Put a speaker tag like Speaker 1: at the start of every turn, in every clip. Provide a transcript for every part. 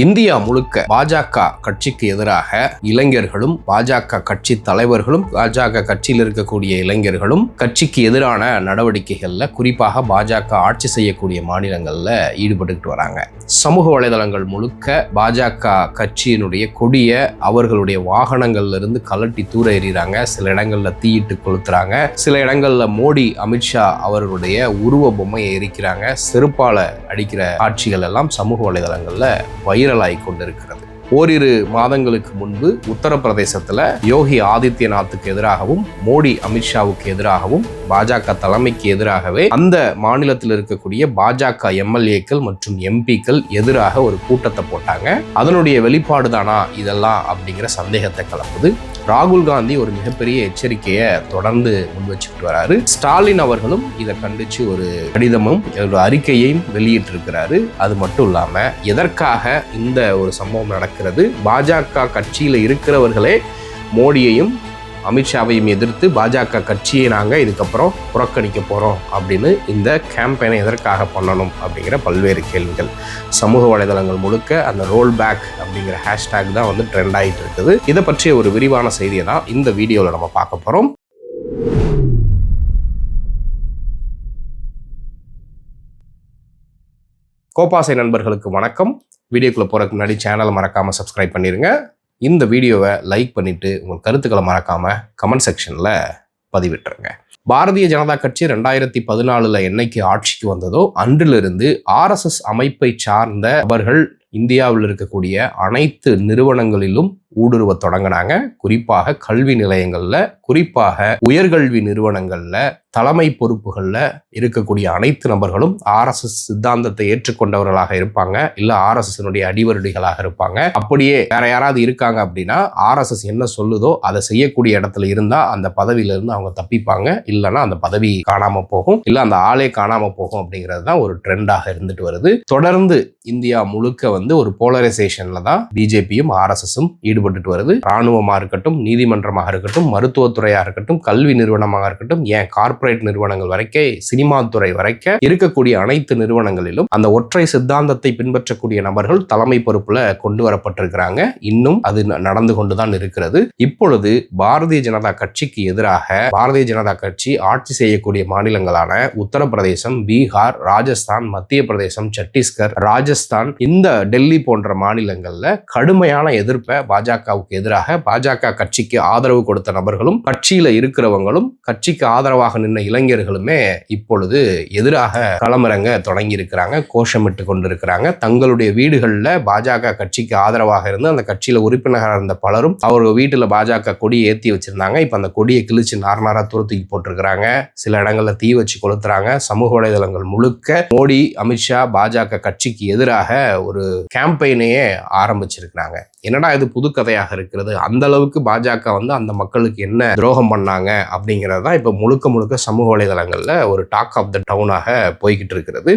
Speaker 1: India முழுக்க பாஜக கட்சிக்கு எதிராக இளைஞர்களும் பாஜக கட்சி தலைவர்களும் பாஜக கட்சியில் இருக்கக்கூடிய இளைஞர்களும் கட்சிக்கு எதிரான நடவடிக்கைகளில் குறிப்பாக பாஜக ஆட்சி செய்யக்கூடிய மாநிலங்களில் ஈடுபட்டுக்கிட்டு வராங்க. சமூக வலைதளங்கள் முழுக்க பாஜக கட்சியினுடைய கொடிய அவர்களுடைய வாகனங்கள்ல இருந்து கலட்டி தூர எறிகிறாங்க. சில இடங்களில் தீயிட்டு கொளுத்துறாங்க. சில இடங்களில் மோடி அமித்ஷா அவர்களுடைய உருவ பொம்மையை எரிக்கிறாங்க. செருப்பால அடிக்கிற காட்சிகள் எல்லாம் சமூக வலைதளங்கள்ல வைரலாகி கொண்டிருக்கிறது. ஓரிரு மாதங்களுக்கு முன்பு உத்தரப்பிரதேசத்தில் யோகி ஆதித்யநாத்துக்கு எதிராகவும் மோடி அமித்ஷாவுக்கு எதிராகவும் பாஜக தலைமைக்கு எதிராகவே அந்த மாநிலத்தில் இருக்கக்கூடிய பாஜக எம்எல்ஏக்கள் மற்றும் எம்பிக்கள் எதிராக ஒரு கூட்டத்தை போட்டாங்க. அதனுடைய வெளிப்பாடு தானா இதெல்லாம் அப்படிங்கிற சந்தேகத்தை கலப்புது. ராகுல் காந்தி ஒரு மிகப்பெரிய எச்சரிக்கையை தொடர்ந்து முன் வச்சுக்கிட்டு வராரு. ஸ்டாலின் அவர்களும் இதை கண்டிச்சு ஒரு கடிதமும் ஒரு அறிக்கையையும் வெளியிட்டிருக்கிறாரு. அது மட்டும் இல்லாமல் எதற்காக இந்த ஒரு சம்பவம் இருக்கிறது. பாஜக கட்சியில் இருக்கிறவர்களே மோடியையும் அமித்ஷாவையும் எதிர்த்து பாஜக கட்சியை நாங்கள் இதுக்கப்புறம் புறக்கணிக்க போகிறோம் அப்படின்னு இந்த கேம்பெயினை எதற்காக பண்ணணும் அப்படிங்கிற பல்வேறு கேள்விகள். சமூக வலைதளங்கள் முழுக்க அந்த ரோல் பேக் அப்படிங்கிற ஹேஷ்டேக் தான் வந்து ட்ரெண்ட் ஆகிட்டு இருக்குது. இதை பற்றிய ஒரு விரிவான செய்தியை தான் இந்த வீடியோவில் நம்ம பார்க்க போகிறோம் கோபாசை நண்பர்களுக்கு வணக்கம். வீடியோக்குள்ளே போகிறதுக்கு முன்னாடி சேனலை மறக்காமல் சப்ஸ்கிரைப் பண்ணிடுங்க இந்த வீடியோவை லைக் பண்ணிவிட்டு உங்கள் கருத்துக்களை மறக்காமல் கமெண்ட் செக்ஷனில் பதிவிட்டுருங்க. பாரதிய ஜனதா கட்சி ரெண்டாயிரத்தி பதினாலில் என்னைக்கு ஆட்சிக்கு வந்ததோ அன்றிலிருந்து ஆர்எஸ்எஸ் அமைப்பை சார்ந்த நபர்கள் இந்தியாவில் இருக்கக்கூடிய அனைத்து நிறுவனங்களிலும் ஊடுருவ தொடங்கினாங்க. குறிப்பாக கல்வி நிலையங்களில் குறிப்பாக உயர்கல்வி நிறுவனங்களில் தலைமை பொறுப்புகளில் இருக்கக்கூடிய அனைத்து நபர்களும் ஆர்எஸ்எஸ் சித்தாந்தத்தை ஏற்றுக்கொண்டவர்களாக இருப்பாங்க. இல்லை ஆர்எஸ்எஸ்னுடைய அடிவருடிகளாக இருப்பாங்க. அப்படியே வேற யாராவது இருக்காங்க அப்படின்னா ஆர்எஸ்எஸ் என்ன சொல்லுதோ அதை செய்யக்கூடிய இடத்துல இருந்தால் அந்த பதவியிலிருந்து அவங்க தப்பிப்பாங்க. இல்லைன்னா அந்த பதவி காணாமல் போகும். இல்லை அந்த ஆளே காணாமல் போகும் அப்படிங்கிறது தான் ஒரு ட்ரெண்டாக இருந்துட்டு வருது. தொடர்ந்து இந்தியா முழுக்க வந்து ஒரு போலரைசேஷனில் தான் பிஜேபியும் ஆர்எஸ்எஸும் ஈடுபட்டுட்டு வருது. இராணுவமாக இருக்கட்டும் நீதிமன்றமாக இருக்கட்டும் துறையாக இருக்கட்டும் கல்வி நிறுவனமாக இருக்கட்டும் ஏன் கார்ப்பரேட் நிறுவனங்கள் வரைக்கும் சினிமா துறை வரைக்கும் இருக்கக்கூடிய அனைத்து நிறுவனங்களிலும் அந்த ஒற்றை சித்தாந்தத்தை பின்பற்றக்கூடிய நபர்கள் தலைமை பொறுப்புல கொண்டு வரப்பட்டிருக்கிறாங்க. இன்னும் அது ந- நடந்து கொண்டுதான் இருக்கிறது. இப்பொழுது பாரதிய ஜனதா கட்சிக்கு எதிராக பாரதிய ஜனதா கட்சி ஆட்சி செய்யக்கூடிய மாநிலங்களான உத்தரப்பிரதேசம் பீகார் ராஜஸ்தான் மத்திய பிரதேசம் சத்தீஸ்கர் ராஜஸ்தான் இந்த டெல்லி போன்ற மாநிலங்கள்ல கடுமையான எதிர்ப்பை பாஜகவுக்கு எதிராக பாஜக கட்சிக்கு ஆதரவு கொடுத்த நபர்களும் கட்சியில இருக்கிறவங்களும் கட்சிக்கு ஆதரவாக நின்ற இளைஞர்களுமே இப்பொழுது எதிராக களமிறங்க தொடங்கி இருக்கிறாங்க கோஷமிட்டு கொண்டிருக்கிறாங்க. தங்களுடைய வீடுகளில் பாஜக கட்சிக்கு ஆதரவாக இருந்து அந்த கட்சியில உறுப்பினராக இருந்த பலரும் அவர்கள் வீட்டுல பாஜக கொடியை ஏத்தி வச்சிருந்தாங்க. இப்ப அந்த கொடியை கிழிச்சு நார் நாரா போட்டிருக்கிறாங்க. சில இடங்கள்ல தீ வச்சு கொளுத்துறாங்க. சமூக வலைதளங்கள் முழுக்க மோடி அமித்ஷா பாஜக கட்சிக்கு எதிராக ஒரு கேம்பெயினையே ஆரம்பிச்சிருக்கிறாங்க. என்னடா இது புது கதையாக இருக்கிறது? அந்த அளவுக்கு பாஜக வந்து அந்த மக்களுக்கு என்ன துரோகம் பண்ணாங்க அப்படிங்கிறது தான் இப்போ முழுக்க முழுக்க சமூக வலைதளங்களில் ஒரு டாக் ஆஃப் த டவுனாக போய்கிட்டு இருக்கிறது.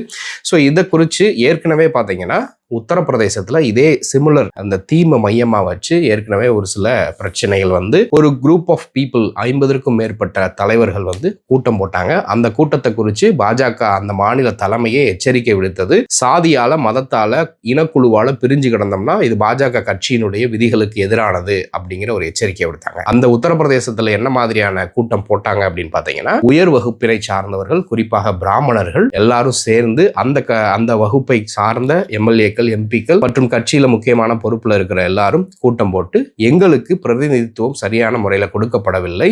Speaker 1: ஸோ இதை குறித்து ஏற்கனவே பார்த்தீங்கன்னா உத்தரப்பிரதேசத்தில் இதே சிமிலர் அந்த தீமை மையமாக வச்சு ஏற்கனவே ஒரு சில பிரச்சனைகள் வந்து ஒரு குரூப் ஆஃப் பீப்புள் ஐம்பதற்கும் மேற்பட்ட தலைவர்கள் வந்து கூட்டம் போட்டாங்க. அந்த கூட்டத்தை குறித்து பாஜக அந்த மாநில தலைமையே எச்சரிக்கை விடுத்தது. சாதியால மதத்தால இனக்குழுவால பிரிஞ்சு கிடந்தோம்னா இது பாஜக கட்சியினுடைய விதிகளுக்கு எதிரானது அப்படிங்கிற ஒரு எச்சரிக்கை விடுத்தாங்க. அந்த உத்தரப்பிரதேசத்துல என்ன மாதிரியான கூட்டம் போட்டாங்க அப்படின்னு பார்த்தீங்கன்னா உயர் வகுப்பினை சார்ந்தவர்கள் குறிப்பாக பிராமணர்கள் எல்லாரும் சேர்ந்து அந்த க அந்த வகுப்பை சார்ந்த எம்எல்ஏ எம்எல்ஏக்கள் எம்பிக்கள் மற்றும் கட்சியில முக்கியமான பொறுப்புல இருக்கிற எல்லாரும் கூட்டம் போட்டு எங்களுக்கு பிரதிநிதித்துவம் சரியான முறையில் கொடுக்கப்படவில்லை.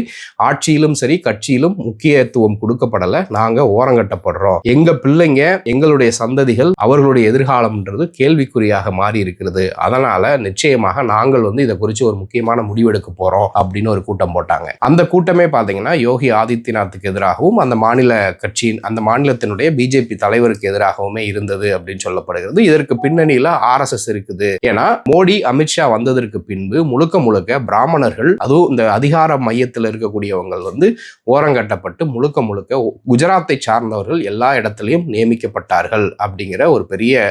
Speaker 1: ஆட்சியிலும் சரி கட்சியிலும் முக்கியத்துவம் கொடுக்கப்படல. நாங்க ஓரங்கட்டப்படுறோம் எங்க பிள்ளைங்க எங்களுடைய சந்ததிகள் அவர்களுடைய எதிர்காலம்ன்றது கேள்விக்குறியாக மாறி இருக்கிறது. அதனால நிச்சயமாக நாங்கள் வந்து இதை குறித்து ஒரு முக்கியமான முடிவெடுக்க போறோம் அப்படின்னு ஒரு கூட்டம் போட்டாங்க. அந்த கூட்டமே பார்த்தீங்கன்னா யோகி ஆதித்யநாத்துக்கு எதிராகவும் அந்த மாநில கட்சியின் அந்த மாநிலத்தினுடைய பிஜேபி தலைவருக்கு எதிராகவுமே இருந்தது அப்படின்னு சொல்லப்படுகிறது. இதற்கு பின்னணியில ஆர்எஸ்எஸ் இருக்குது. ஏன்னா மோடி அமித்ஷா வந்ததற்கு பின்பு முழுக்க முழுக்க பிராமணர்கள் அதுவும் இந்த அதிகார மையத்தில் இருக்கக்கூடியவங்க வந்து ஓரங்கட்டப்பட்டு முழுக்க முழுக்க குஜராத்தை சார்ந்தவர்கள் எல்லா இடத்துலையும் நியமிக்கப்பட்டார்கள் அப்படிங்கிற ஒரு பெரிய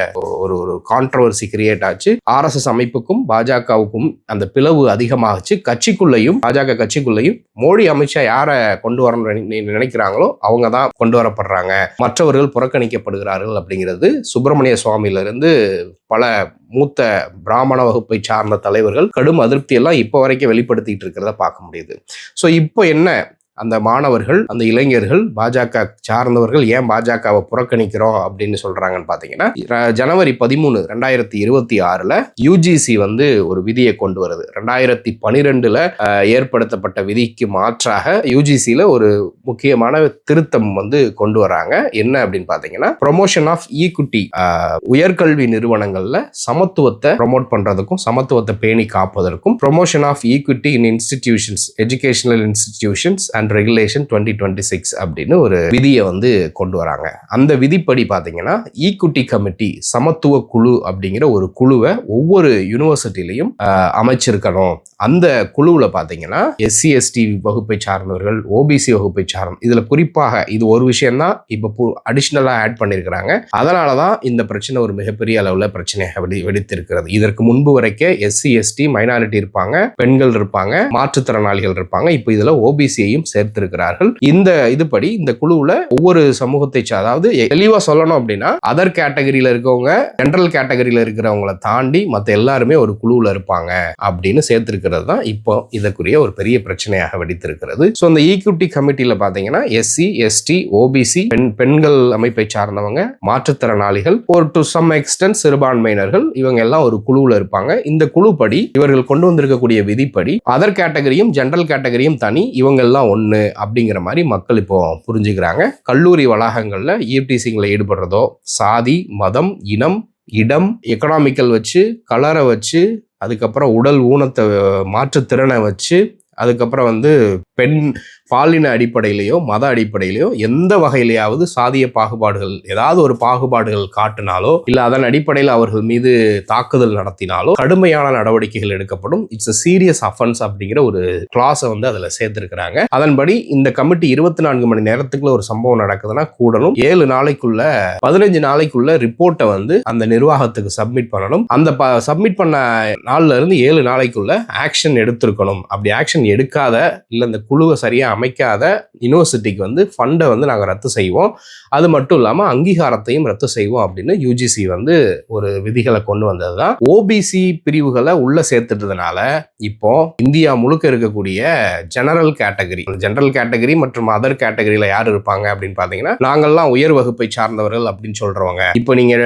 Speaker 1: ஒரு ஒரு கான்ட்ரவர்சி கிரியேட் ஆச்சு. ஆர்எஸ்எஸ் அமைப்புக்கும் பாஜகவுக்கும் அந்த பிளவு அதிகமாகச்சு கட்சிக்குள்ளேயும் பாஜக கட்சிக்குள்ளேயும் மோடி அமித்ஷா யாரை கொண்டு வரணும்னு நினைக்கிறாங்களோ அவங்க தான் கொண்டு வரப்படுறாங்க. மற்றவர்கள் புறக்கணிக்கப்படுகிறார்கள் அப்படிங்கிறது சுப்பிரமணிய சுவாமியிலிருந்து பல மூத்த பிராமண வகுப்பை சார்ந்த தலைவர்கள் கடும் அதிருப்தி எல்லாம் இப்போ வரைக்கும் வெளிப்படுத்திட்டு இருக்கிறத பார்க்க முடியுது. ஸோ இப்போ என்ன அந்த மாணவர்கள் அந்த இளைஞர்கள் பாஜக சார்ந்தவர்கள் ஏன் பாஜகவை புறக்கணிக்கிறோம் அப்படின்னு சொல்றாங்கன்னு பார்த்தீங்கன்னா ஜனவரி பதிமூணு ரெண்டாயிரத்தி இருபத்தி ஆறுல யூஜிசி வந்து ஒரு விதியை கொண்டு வருது. ரெண்டாயிரத்தி பனிரெண்டுல ஏற்படுத்தப்பட்ட விதிக்கு மாற்றாக யூஜிசியில் ஒரு முக்கியமான திருத்தம் வந்து கொண்டு வராங்க. என்ன அப்படின்னு பார்த்தீங்கன்னா ப்ரொமோஷன் ஆஃப் ஈக்குட்டி உயர்கல்வி நிறுவனங்கள்ல சமத்துவத்தை ப்ரொமோட் பண்றதுக்கும் சமத்துவத்தை பேணி காப்பதற்கும் promotion of equity in institutions educational institutions and and regulation twenty twenty six அப்படின்னு ஒரு விதியை வந்து கொண்டு வராங்க. அந்த விதிப்படி பார்த்தீங்கன்னா ஈக்குட்டி கமிட்டி சமத்துவ குழு அப்படிங்கிற ஒரு குழுவை ஒவ்வொரு யூனிவர்சிட்டிலையும் அமைச்சிருக்கணும். அந்த குழுவில் பார்த்தீங்கன்னா எஸ்சி எஸ்டி வகுப்பை சார்ந்தவர்கள் ஓபிசி வகுப்பை சார்ந்த இதில் குறிப்பாக இது ஒரு விஷயம்தான் இப்போ அடிஷ்னலாக ஆட் பண்ணியிருக்கிறாங்க அதனால தான் இந்த பிரச்சனை ஒரு மிகப்பெரிய அளவில் பிரச்சனையாக வெடி வெடித்திருக்கிறது. இதற்கு முன்பு வரைக்கும் எஸ்சி எஸ்டி மைனாரிட்டி இருப்பாங்க பெண்கள் இருப்பாங்க மாற்றுத்திறனாளிகள் இருப்பாங்க. இப்போ இதில் ஓபிசியையும் சேர்த்திருக்கிறார்கள். இந்த இதுபடி இந்த குழுவில் ஒவ்வொரு சமூகத்தை அதாவது தெளிவாக சொல்லணும் அப்படின்னா அதர் கேட்டகரியில் இருக்கவங்க ஜென்ரல் கேட்டகரியில் இருக்கிறவங்கள தாண்டி மற்ற எல்லாருமே ஒரு குழுவில் இருப்பாங்க அப்படின்னு சேர்த்திருக்கிறது தான் இப்போ இதற்குரிய ஒரு பெரிய பிரச்சனையாக வெடித்திருக்கிறது. ஸோ இந்த ஈக்விட்டி கமிட்டியில் பார்த்தீங்கன்னா எஸ்சி எஸ்டி ஓபிசி பெண் பெண்கள் அமைப்பை சார்ந்தவங்க மாற்றுத்திறனாளிகள் ஒரு டு சம் எக்ஸ்டென்ட் சிறுபான்மையினர்கள் இவங்க எல்லாம் ஒரு குழுவில் இருப்பாங்க. இந்த குழுப்படி இவர்கள் கொண்டு வந்திருக்கக்கூடிய விதிப்படி அதர் கேட்டகரியும் ஜென்ரல் கேட்டகரியும் தனி இவங்க எல்லாம் ஒன்று ஒன்று அப்படிங்கிற மாதிரி மக்கள் இப்போ புரிஞ்சுக்கிறாங்க. கல்லூரி வளாகங்களில் ஈவ்டீசிங்கில் ஈடுபடுறதோ சாதி மதம் இனம் இடம் எக்கனாமிக்கல் வச்சு கலரை வச்சு அதுக்கப்புறம் உடல் ஊனத்தை மாற்றுத்திறனை வச்சு அதுக்கப்புறம் வந்து பெண் பாலின அடிப்படையிலையோ மத அடிப்படையிலையோ எந்த வகையிலையாவது சாதிய பாகுபாடுகள் ஏதாவது ஒரு பாகுபாடுகள் காட்டினாலோ இல்ல அதன் அடிப்படையில் அவர்கள் மீது தாக்குதல் நடத்தினாலோ கடுமையான நடவடிக்கைகள் எடுக்கப்படும். இட்ஸ் அ சீரியஸ் அஃபென்ஸ் அப்படிங்கிற ஒரு கிளாஸை வந்து அதுல சேர்த்திருக்கிறாங்க. அதன்படி இந்த கமிட்டி இருபத்தி நான்கு மணி நேரத்துக்குள்ள ஒரு சம்பவம் நடக்குதுன்னா கூடணும். ஏழு நாளைக்குள்ள பதினஞ்சு நாளைக்குள்ள ரிப்போர்ட்டை வந்து அந்த நிர்வாகத்துக்கு சப்மிட் பண்ணணும். அந்த சப்மிட் பண்ண நாள்ல இருந்து ஏழு நாளைக்குள்ள ஆக்ஷன் எடுத்திருக்கணும். அப்படி ஆக்ஷன் எடுக்காத இல்ல இந்த குழுவை சரியா அமைக்காத யூனிவர்சிட்டிக்கு வந்து ஃபண்டை வந்து நாங்கள் ரத்து செய்வோம். அது மட்டும் இல்லாமல் அங்கீகாரத்தையும் ரத்து செய்வோம் அப்படின்னு யூஜிசி வந்து ஒரு விதிகளை கொண்டு வந்தது தான் ஓபிசி பிரிவுகளை உள்ளே சேர்த்துட்டதுனால இப்போ இந்தியா முழுக்க இருக்கக்கூடிய ஜெனரல் கேட்டகரி ஜெனரல் கேட்டகரி மற்றும் அதர் கேட்டகரியில் யார் இருப்பாங்க அப்படின்னு பார்த்தீங்கன்னா நாங்கள்லாம் உயர் வகுப்பை சார்ந்தவர்கள் அப்படின்னு சொல்கிறவங்க இப்போ நீங்கள்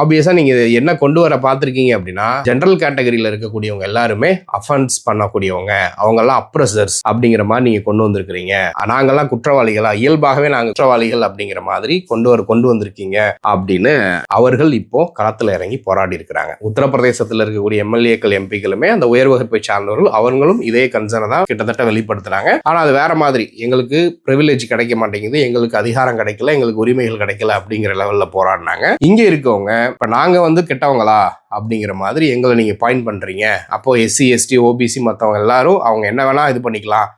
Speaker 1: ஆப்வியஸாக நீங்கள் என்ன கொண்டு வர பார்த்துருக்கீங்க அப்படின்னா ஜெனரல் கேட்டகரியில் இருக்கக்கூடியவங்க எல்லாருமே அஃபென்ஸ் பண்ணக்கூடியவங்க. அவங்கெல்லாம் அப்ரஸர்ஸ் அப்படிங்கிற மாதிரி நீங்க கொண்டு வந்திருக்கிறீங்க. நாங்கெல்லாம் குற்றவாளிகளா? இயல்பாகவே நாங்கள் குற்றவாளிகள் அப்படிங்கிற மாதிரி கொண்டு வர கொண்டு வந்திருக்கீங்க அப்படின்னு அவர்கள் இப்போ களத்துல இறங்கி போராடி இருக்கிறாங்க. உத்தரப்பிரதேசத்தில் இருக்கக்கூடிய எம்எல்ஏக்கள் எம்பிக்களுமே அந்த உயர் வகுப்பை சார்ந்தவர்கள் அவங்களும் இதே கன்சர்னை தான் கிட்டத்தட்ட வெளிப்படுத்துறாங்க. ஆனா அது வேற மாதிரி. எங்களுக்கு ப்ரிவிலேஜ் கிடைக்க மாட்டேங்குது. எங்களுக்கு அதிகாரம் கிடைக்கல. எங்களுக்கு உரிமைகள் கிடைக்கல அப்படிங்கிற லெவல்ல போராடினாங்க. இங்கே இருக்கவங்க இப்போ நாங்க வந்து கெட்டவங்களா? அப்படிங்கிற மாதிரி எங்களை நீங்க பாயிண்ட் பண்றீங்க. அப்போ எஸ்சி எஸ்டி ஓபிசி மற்றவங்க எல்லாரும் அவங்க என்ன வேணால் இது பண்ணிக்கலாம்.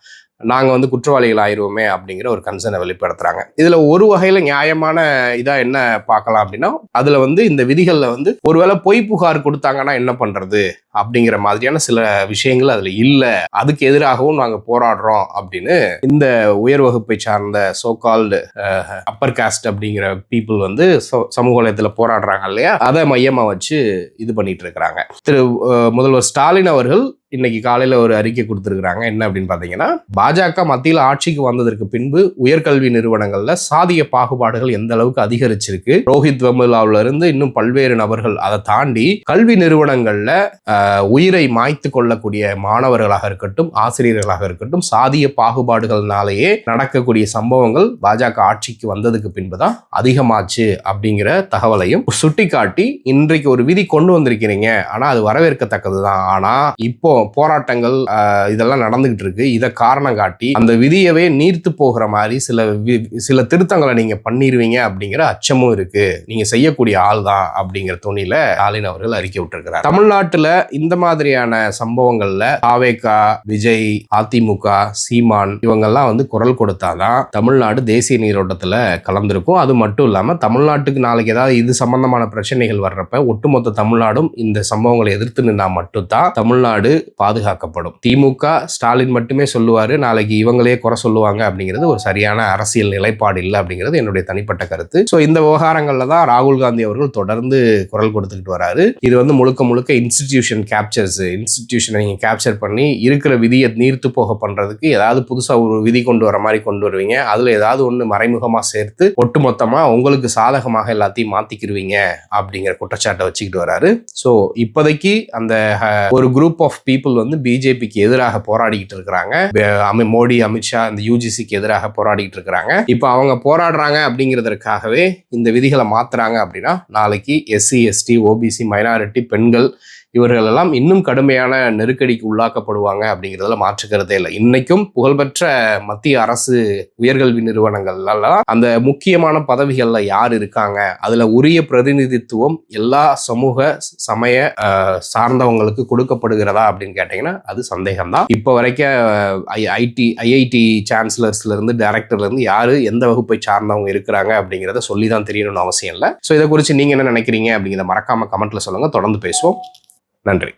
Speaker 1: நாங்கள் வந்து குற்றவாளிகள் ஆயிருவோமே அப்படிங்கிற ஒரு கன்சர்னை வெளிப்படுத்துறாங்க. இதில் ஒரு வகையில் நியாயமான இதாக என்ன பார்க்கலாம் அப்படின்னா அதில் வந்து இந்த விதிகளில் வந்து ஒருவேளை பொய் புகார் கொடுத்தாங்கன்னா என்ன பண்ணுறது அப்படிங்கிற மாதிரியான சில விஷயங்கள் அதில் இல்லை. அதுக்கு எதிராகவும் நாங்கள் போராடுறோம் அப்படின்னு இந்த உயர் வகுப்பை சார்ந்த சோகால்டு அப்பர் காஸ்ட் அப்படிங்கிற பீப்புள் வந்து சமூக வலயத்தில் போராடுறாங்க இல்லையா? அதை மையமாக வச்சு இது பண்ணிட்டு இருக்கிறாங்க. திரு முதல்வர் ஸ்டாலின் அவர்கள் இன்னைக்கு காலையில் ஒரு அறிக்கை கொடுத்துருக்குறாங்க. என்ன அப்படின்னு பார்த்தீங்கன்னா பாஜக மத்தியில் ஆட்சிக்கு வந்ததற்கு பின்பு உயர்கல்வி நிறுவனங்களில் சாதிய பாகுபாடுகள் எந்த அளவுக்கு அதிகரிச்சிருக்கு? ரோஹித் வெமுலாவுல இருந்து இன்னும் பல்வேறு நபர்கள் அதை தாண்டி கல்வி நிறுவனங்களில் உயிரை மாய்த்து கொள்ளக்கூடிய மாணவர்களாக இருக்கட்டும் ஆசிரியர்களாக இருக்கட்டும் சாதிய பாகுபாடுகள்னாலேயே நடக்கக்கூடிய சம்பவங்கள் பாஜக ஆட்சிக்கு வந்ததுக்கு பின்பு தான் அதிகமாச்சு அப்படிங்கிற தகவலையும் சுட்டிக்காட்டி இன்றைக்கு ஒரு விதி கொண்டு வந்திருக்கிறீங்க. ஆனால் அது வரவேற்கத்தக்கது தான் ஆனால் இப்போ போராட்டங்கள் இதெல்லாம் நடந்துகிட்டு இருக்கு. இதை காரணம் காட்டி அந்த விதியவே நீர்த்து போகிற மாதிரி சில வி- சில திருத்தங்களை நீங்க பண்ணிடுவீங்க அப்படிங்கிற அச்சமும் இருக்கு. நீங்க செய்யக்கூடிய ஆள் தான் அப்படிங்கிற துணியில ஸ்டாலின் அவர்கள் அறிக்கை விட்டுருக்கிறார். தமிழ்நாட்டுல இந்த மாதிரியான சம்பவங்கள்ல ஆவேகா விஜய் அதிமுக சீமான் இவங்கெல்லாம் வந்து குரல் கொடுத்தாதான் தமிழ்நாடு தேசிய நீரோட்டத்துல கலந்திருக்கும். அது மட்டும் இல்லாம தமிழ்நாட்டுக்கு நாளைக்கு ஏதாவது இது சம்பந்தமான பிரச்சனைகள் வர்றப்ப ஒட்டுமொத்த தமிழ்நாடும் இந்த சம்பவங்களை எதிர்த்து நின்னா மட்டும்தான் தமிழ்நாடு பாதுகாக்கப்படும். திமுக ஸ்டாலின் மட்டுமே சொல்லுவார் நாளைக்கு இவங்களே குறை சொல்லுவாங்க அப்படிங்கிறது ஒரு சரியான அரசியல் நிலைப்பாடு இல்லை அப்படிங்கிறது என்னுடைய தனிப்பட்ட கருத்து. ஸோ இந்த விவகாரங்களில் தான் ராகுல் காந்தி அவர்கள் தொடர்ந்து குரல் கொடுத்துக்கிட்டு வராரு. இது வந்து முழுக்க முழுக்க இன்ஸ்டிடியூஷன் கேப்சர்ஸ் இன்ஸ்டிடியூஷனை நீங்கள் கேப்சர் பண்ணி இருக்கிற விதியை நீர்த்து போக பண்ணுறதுக்கு ஏதாவது புதுசாக ஒரு விதி கொண்டு வர மாதிரி கொண்டு வருவீங்க. அதில் ஏதாவது ஒன்று மறைமுகமாக சேர்த்து ஒட்டுமொத்தமாக உங்களுக்கு சாதகமாக எல்லாத்தையும் மாற்றிக்கிடுவீங்க அப்படிங்கிற குற்றச்சாட்டை வச்சுக்கிட்டு வராரு. ஸோ இப்போதைக்கு அந்த ஒரு குரூப் ஆஃப் பீப்புள் வந்து பிஜேபிக்கு எதிராக போராடிக்கிட்டு இருக்கிறாங்க. மோடி அமித்ஷா இந்த யூஜிசிக்கு எதிராக போராடிக்கிட்டு இருக்கிறாங்க. இப்போ அவங்க போராடுறாங்க அப்படிங்கிறதுக்காகவே இந்த விதிகளை மாத்துறாங்க அப்படின்னா நாளைக்கு எஸ்சி எஸ்டி ஓபிசி மைனாரிட்டி பெண்கள் இவர்கள் எல்லாம் இன்னும் கடுமையான நெருக்கடிக்கு உள்ளாக்கப்படுவாங்க அப்படிங்கிறதுல மாற்றுக்கிறதே இல்லை. இன்னைக்கும் புகழ்பெற்ற மத்திய அரசு உயர்கல்வி நிறுவனங்கள்லாம் அந்த முக்கியமான பதவிகள்ல யார் இருக்காங்க? அதுல உரிய பிரதிநிதித்துவம் எல்லா சமூக சமய சார்ந்தவங்களுக்கு கொடுக்கப்படுகிறதா அப்படின்னு கேட்டீங்கன்னா அது சந்தேகம்தான். இப்போ வரைக்கும் ஐடி ஐஐடி சான்சலர்ஸ்ல இருந்து டைரக்டர்ல இருந்து யாரு எந்த வகுப்பை சார்ந்தவங்க இருக்கிறாங்க அப்படிங்கிறத சொல்லி தான் தெரியணும்னு அவசியம் இல்லை. ஸோ இதை குறித்து நீங்க என்ன நினைக்கிறீங்க அப்படிங்கிறத மறக்காம கமெண்ட்ல சொல்லுங்க. தொடர்ந்து பேசுவோம். நன்றி.